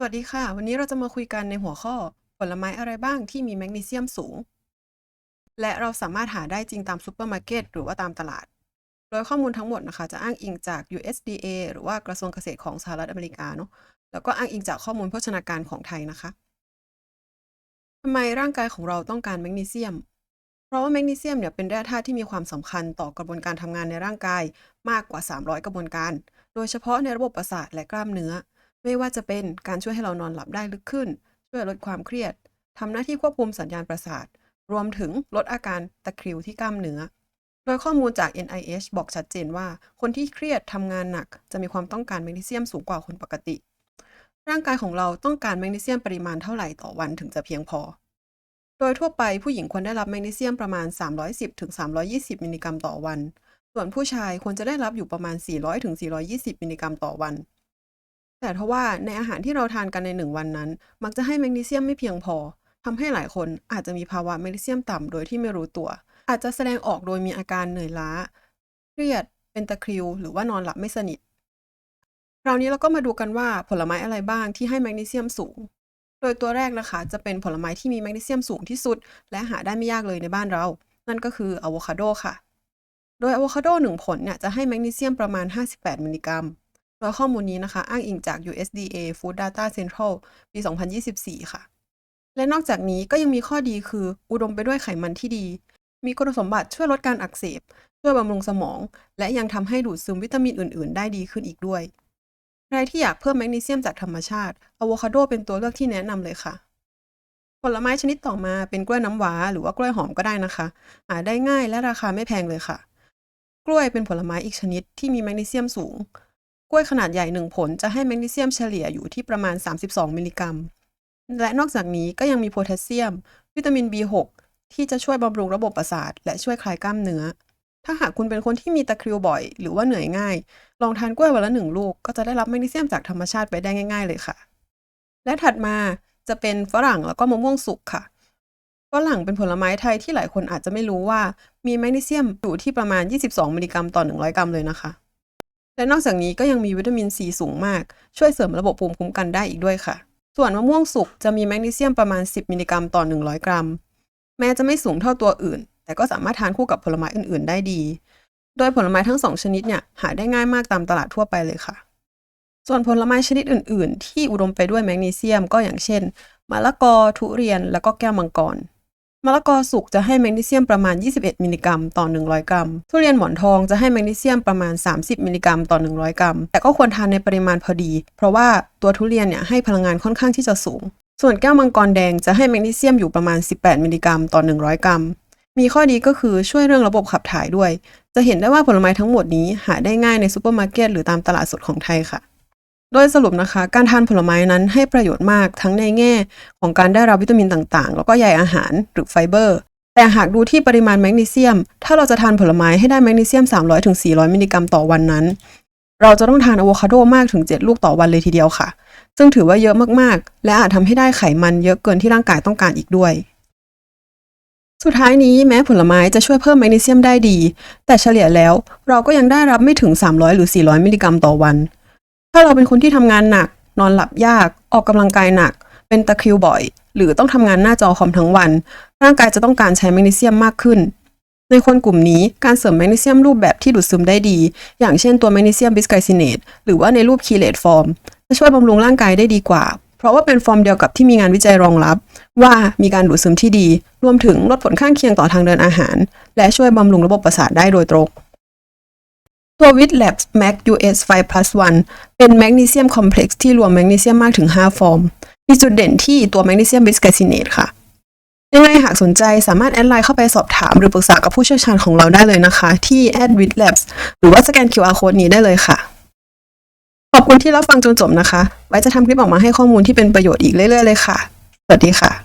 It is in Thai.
สวัสดีค่ะ วันนี้เราจะมาคุยกันในหัวข้อ ผลไม้อะไรบ้างที่มีแมกนีเซียมสูง และเราสามารถหาได้จริงตามซูเปอร์มาร์เก็ตหรือว่าตามตลาด โดยข้อมูลทั้งหมดนะคะ จะอ้างอิงจาก USDA หรือว่ากระทรวงเกษตรของสหรัฐอเมริกาเนาะแล้วก็อ้างอิงจากข้อมูลโภชนาการของไทยนะคะทำไมร่างกายของเราต้องการแมกนีเซียม เพราะว่าแมกนีเซียมเนี่ยเป็นแร่ธาตุที่มีความสำคัญต่อกระบวนการทำงานในร่างกายมากกว่า 300 กระบวนการ โดยเฉพาะในระบบประสาทและกล้ามเนื้อ ไม่ว่าจะเป็นการช่วยให้เรานอนหลับได้ลึกขึ้น ช่วยลดความเครียดทำหน้าที่ควบคุมสัญญาณประสาท รวมถึงลดอาการตะคริวที่กล้ามเนื้อ โดยข้อมูลจาก NIH บอกชัดเจนว่า คนที่เครียดทำงานหนัก จะมีความต้องการแมกนีเซียมสูงกว่าคนปกติ ร่างกายของเราต้องการแมกนีเซียมปริมาณเท่าไหร่ต่อวันถึงจะเพียงพอ โดยทั่วไปผู้หญิงควรได้รับแมกนีเซียมประมาณ 310-320 มิลลิกรัมต่อวัน ส่วนผู้ชายควรจะได้รับอยู่ประมาณ 400-420 มิลลิกรัมต่อวัน แต่ทว่าในอาหารที่เราทานกันในหนึ่งวันนั้น มักจะให้แมกนีเซียมไม่เพียงพอทำให้หลายคนอาจจะมีภาวะแมกนีเซียมต่ำโดยที่ไม่รู้ตัว อาจจะแสดงออกโดยมีอาการเหนื่อยล้า เครียด เป็นตะคริว หรือว่านอนหลับไม่สนิท คราวนี้เราก็มาดูกันว่าผลไม้อะไรบ้างที่ให้แมกนีเซียมสูง โดยตัวแรกนะคะ จะเป็นผลไม้ที่มีแมกนีเซียมสูงที่สุด และหาได้ไม่ยากเลยในบ้านเรา นั่นก็คืออะโวคาโดค่ะ โดยอะโวคาโดหนึ่งผลเนี่ยจะให้แมกนีเซียมประมาณ 58 มิลลิกรัม โดยข้อมูลนี้นะคะ อ้างอิงจาก USDA Food Data Central ปี 2024 ค่ะ และนอกจากนี้ก็ยังมีข้อดีคือ อุดมไปด้วยไขมันที่ดี มีคุณสมบัติช่วยลดการอักเสบ ช่วยบำรุงสมอง และยังทำให้ดูดซึมวิตามินอื่น ๆ ได้ดีขึ้นอีกด้วย ใครที่อยากเพิ่มแมกนีเซียมจากธรรมชาติอะโวคาโดเป็นตัวเลือกที่แนะนำเลยค่ะผลไม้ชนิดต่อมาเป็นกล้วยน้ำว้า หรือว่ากล้วยหอมก็ได้นะคะ หาได้ง่ายและราคาไม่แพงเลยค่ะ กล้วยเป็นผลไม้อีกชนิดที่มีแมกนีเซียมสูง กล้วยขนาดใหญ่หนึ่งผลจะให้แมกนีเซียมเฉลี่ยอยู่ที่ประมาณ 32 มิลลิกรัม และนอกจากนี้ก็ยังมีโพแทสเซียม วิตามิน B6 ที่จะช่วยบำรุงระบบประสาท และช่วยคลายกล้ามเนื้อ ถ้าหากคุณเป็นคนที่มีตะคริวบ่อย หรือว่าเหนื่อยง่าย ลองทานกล้วยวันละหนึ่งลูก ก็จะได้รับแมกนีเซียมจากธรรมชาติไปได้ง่าย ๆ เลยค่ะ และถัดมาจะเป็นฝรั่งแล้วก็มะม่วงสุกค่ะฝรั่งเป็นผลไม้ไทยที่หลายคนอาจจะไม่รู้ว่ามีแมกนีเซียมอยู่ที่ประมาณ 22 มิลลิกรัมต่อ 100 กรัมเลยนะคะ และนอกจากนี้ก็ยังมีวิตามินซีสูงมาก ช่วยเสริมระบบภูมิคุ้มกันได้อีกด้วยค่ะ ส่วนมะม่วงสุกจะมีแมกนีเซียมประมาณ 10 มิลลิกรัมต่อ 100 กรัม แม้จะไม่สูงเท่าตัวอื่น แต่ก็สามารถทานคู่กับผลไม้อื่น ๆ ได้ดี โดยผลไม้ทั้งสองชนิดเนี่ยหาได้ง่ายมากตามตลาดทั่วไปเลยค่ะ ส่วนผลไม้ชนิดอื่น ๆ ที่อุดมไปด้วยแมกนีเซียมก็อย่างเช่นมะละกอทุเรียน แล้วก็แก้วมังกร มะละกอสุกจะให้แมกนีเซียมประมาณ 21 มิลลิกรัมต่อ 100 กรัม ทุเรียนหมอนทองจะให้แมกนีเซียมประมาณ 30 มิลลิกรัมต่อ 100 กรัม แต่ก็ควรทานในปริมาณพอดี เพราะว่าตัวทุเรียนเนี่ยให้พลังงานค่อนข้างที่จะสูง ส่วนแก้วมังกรแดงจะให้แมกนีเซียมอยู่ประมาณ 18 มิลลิกรัมต่อ 100 กรัม มีข้อดีก็คือช่วยเรื่องระบบขับถ่ายด้วย จะเห็นได้ว่าผลไม้ทั้งหมดนี้หาได้ง่ายในซูเปอร์มาร์เก็ตหรือตามตลาดสดของไทยค่ะ โดยสรุปนะคะ การทานผลไม้นั้นให้ประโยชน์มากทั้งในแง่ของการได้รับวิตามินต่างๆ แล้วก็ใยอาหารหรือไฟเบอร์ แต่หากดูที่ปริมาณแมกนีเซียม ถ้าเราจะทานผลไม้ให้ได้แมกนีเซียม 300-400 มิลลิกรัมต่อวันนั้น เราจะต้องทานอะโวคาโดมากถึง 7 ลูกต่อวันเลยทีเดียวค่ะ ซึ่งถือว่าเยอะมากๆ และอาจทำให้ได้ไขมันเยอะเกินที่ร่างกายต้องการอีกด้วยสุดท้ายนี้แม้ผลไม้จะช่วยเพิ่มแมกนีเซียมได้ดี แต่เฉลี่ยแล้วเราก็ยังได้รับไม่ถึง 300 หรือ 400 มิลลิกรัมต่อวัน ถ้าเราเป็นคนที่ทำงานหนัก นอนหลับยาก ออกกำลังกายหนัก เป็นตะคริวบ่อย หรือต้องทำงานหน้าจอคอมทั้งวัน ร่างกายจะต้องการใช้แมกนีเซียมมากขึ้น ในคนกลุ่มนี้การเสริมแมกนีเซียมรูปแบบที่ดูดซึมได้ดี อย่างเช่นตัวแมกนีเซียมบิสไกซิเนตหรือว่าในรูปคีเลตฟอร์มจะช่วยบำรุงร่างกายได้ดีกว่า เพราะว่าเป็นฟอร์มเดียวกับที่มีงานวิจัยรองรับ ว่ามีการดูดซึมที่ดี รวมถึงลดผลข้างเคียงต่อทางเดินอาหาร และช่วยบำรุงระบบประสาทได้โดยตรง ตัว w i t l a b Mac US 5 plus 1 เป็นแมกนีเซียมคอมเพล็กซ์ที่รวมแมกนีเซียมมากถึง 5 ฟอร์ม มีจุดเด่นที่ตัวแมกนีเซียมบิสไกซิเนตค่ะ ยังไงหากสนใจสามารถแอดไลน์เข้าไปสอบถามหรือปรึกษากับผู้เชี่ยวชาญของเราได้เลยนะคะ ที่ a d w i t Labs หรือว่าสแกน QR code นี้ได้เลยค่ะ ขอบคุณที่รับฟังจนจบนะคะ ไว้จะทำคลิปออกมาให้ข้อมูลที่เป็นประโยชน์อีกเรื่อยๆเลยค่ะ สวัสดีค่ะ